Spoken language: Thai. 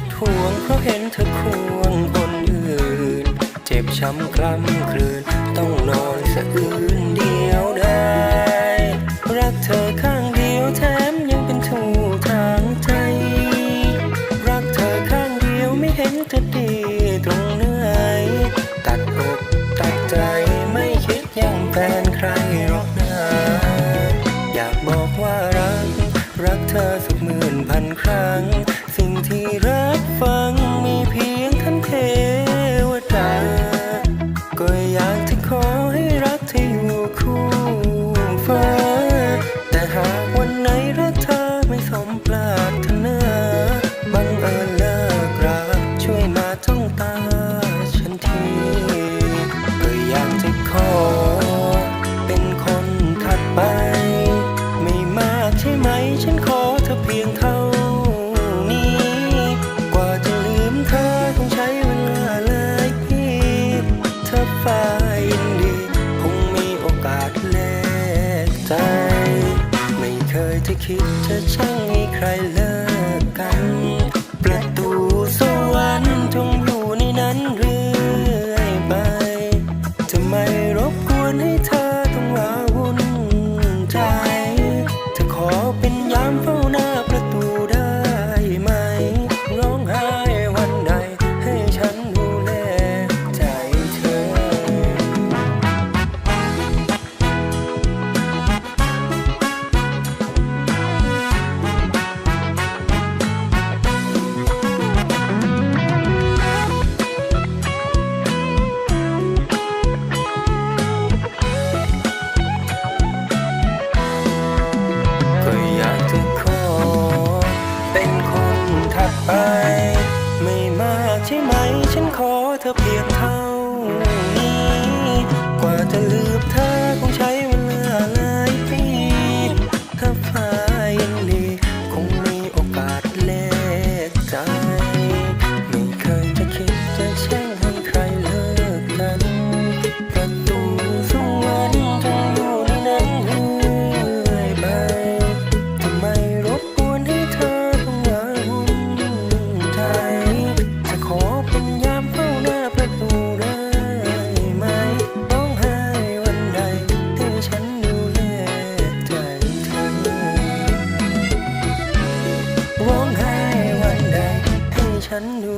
ผิดห่วง เพราะเห็นเธอควงคนอื่น เจ็บช้ำกล้ำครืน ต้องนอนสะอื้นเดียวได้ รักเธอข้างเดียวแถมยังเป็นทูทางใจ รักเธอข้างเดียวไม่เห็นจะดีตรงไหนตัดอกตัดใจไม่คิดยังแฟน คิดจะช่างมีใครเลิกกัน ประตูสวรรค์ทงอยู่ในนั้นเรื่อยไปทำไมรบกวนให้เธอ เธอเพียงเท่า rindu